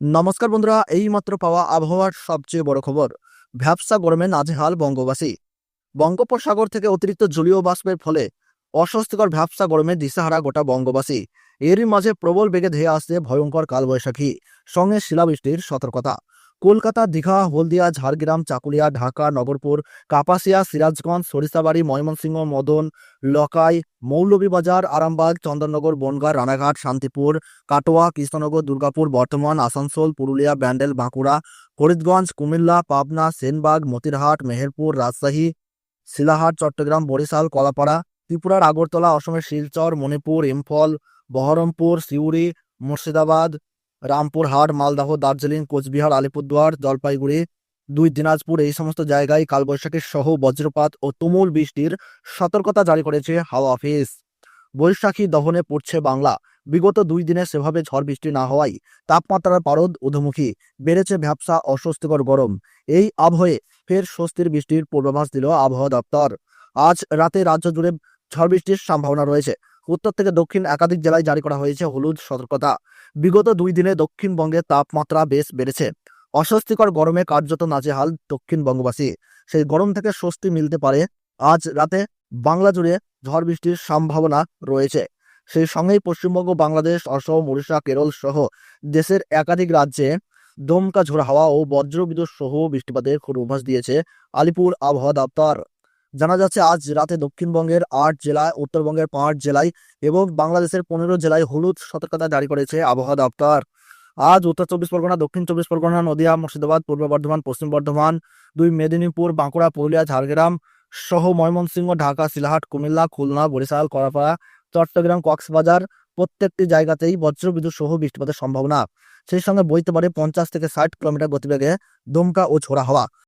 নমস্কার বন্ধুরা এই মাত্র পাওয়া আবহাওয়ার সবচেয়ে বড় খবর। ভ্যাবসা গরমে নাজেহাল বঙ্গবাসী। বঙ্গোপসাগর থেকে অতিরিক্ত জলীয় বাষ্পের ফলে অস্বস্তিকর ভ্যাবসা গরমে দিশাহারা গোটা বঙ্গবাসী। এরই মাঝে প্রবল বেগে ধেয়ে আসছে ভয়ঙ্কর কালবৈশাখী। সঙ্গে শিলাবৃষ্টির সতর্কতা। কলকাতা, দীঘা, হলদিয়া, ঝাড়গ্রাম, চাকুলিয়া, ঢাকা, নগরপুর, কাপাসিয়া, সিরাজগঞ্জ, সরিষাবাড়ি, ময়মনসিংহ, মদন, লকাই, মৌলভীবাজার, আরামবাগ, চন্দননগর, বনগাঁ, রানাঘাট, শান্তিপুর, কাটোয়া, কৃষ্ণনগর, দুর্গাপুর, বর্ধমান, আসানসোল, পুরুলিয়া, ব্যান্ডেল, বাঁকুড়া, ফরিদগঞ্জ, কুমিল্লা, পাবনা, সেনবাগ, মতিরহাট, মেহেরপুর, রাজশাহী, শিলাহাট, চট্টগ্রাম, বরিশাল, কলাপাড়া, ত্রিপুরার আগরতলা, অসমের শিলচর, মণিপুর, ইম্ফল, বহরমপুর, সিউড়ি, মুর্শিদাবাদ রামপুরহাট মালদহ, দার্জিলিং, কোচবিহার, আলিপুরদুয়ার, জলপাইগুড়ি, দুই দিনাজপুর এই সমস্ত জায়গায় কালবৈশাখীর সহ বজ্রপাত ও তুমুল বৃষ্টির সতর্কতা জারি করেছে হাওয়া অফিস। বৈশাখী দহনে পড়ছে বাংলা। বিগত দুই দিনে সেভাবে ঝড় বৃষ্টি না হওয়ায় তাপমাত্রার পারদ ঊর্ধ্বমুখী। বেড়েছে ভ্যাবসা অস্বস্তিকর গরম। এই আবহে ফের স্বস্তির বৃষ্টির পূর্বাভাস দিল আবহাওয়া দপ্তর। আজ রাতে রাজ্য জুড়ে ঝড় বৃষ্টির সম্ভাবনা রয়েছে। উত্তর থেকে দক্ষিণ একাধিক জেলায় জারি করা হয়েছে হলুদ সতর্কতা। বিগত দুই দিনে দক্ষিণবঙ্গে তাপমাত্রা বেশ বেড়েছে। অস্বস্তিকর গরমে কার্যত নাজেহাল দক্ষিণ বঙ্গবাসী সেই গরম থেকে স্বস্তি মিলতে পারে আজ রাতে বাংলা জুড়ে ঝড় বৃষ্টির সম্ভাবনা রয়েছে। সেই সঙ্গেই পশ্চিমবঙ্গ, বাংলাদেশ, অসম, উড়িষ্যা, কেরল সহ দেশের একাধিক রাজ্যে দমকা ঝোড়ো হাওয়া ও বজ্রবিদ্যুৎ সহ বৃষ্টিপাতের পূর্বাভাস দিয়েছে আলিপুর আবহাওয়া দপ্তর। জানা যাচ্ছে, আজ রাতে দক্ষিণবঙ্গের আট জেলায়, উত্তরবঙ্গের পাঁচ জেলায় এবং বাংলাদেশের পনেরো জেলায় হলুদ সতর্কতা জারি করেছে আবহাওয়া দপ্তর। আজ উত্তর চব্বিশ পরগনা, দক্ষিণ চব্বিশ পরগনা, নদিয়া, মুর্শিদাবাদ, পূর্ব বর্ধমান, পশ্চিম বর্ধমান, দুই মেদিনীপুর, বাঁকুড়া, পুরুলিয়া, ঝাড়গ্রাম সহ ময়মনসিংহ, ঢাকা শিলাহাট কুমিল্লা, খুলনা, বরিশাল করাপাড়া চট্টগ্রাম, কক্সবাজার প্রত্যেকটি জায়গাতেই বজ্রবিদ্যুৎ সহ বৃষ্টিপাতের সম্ভাবনা। সেই সঙ্গে বইতে পারে পঞ্চাশ থেকে ষাট কিলোমিটার গতিবেগে দমকা ও ঝোড়া হাওয়া।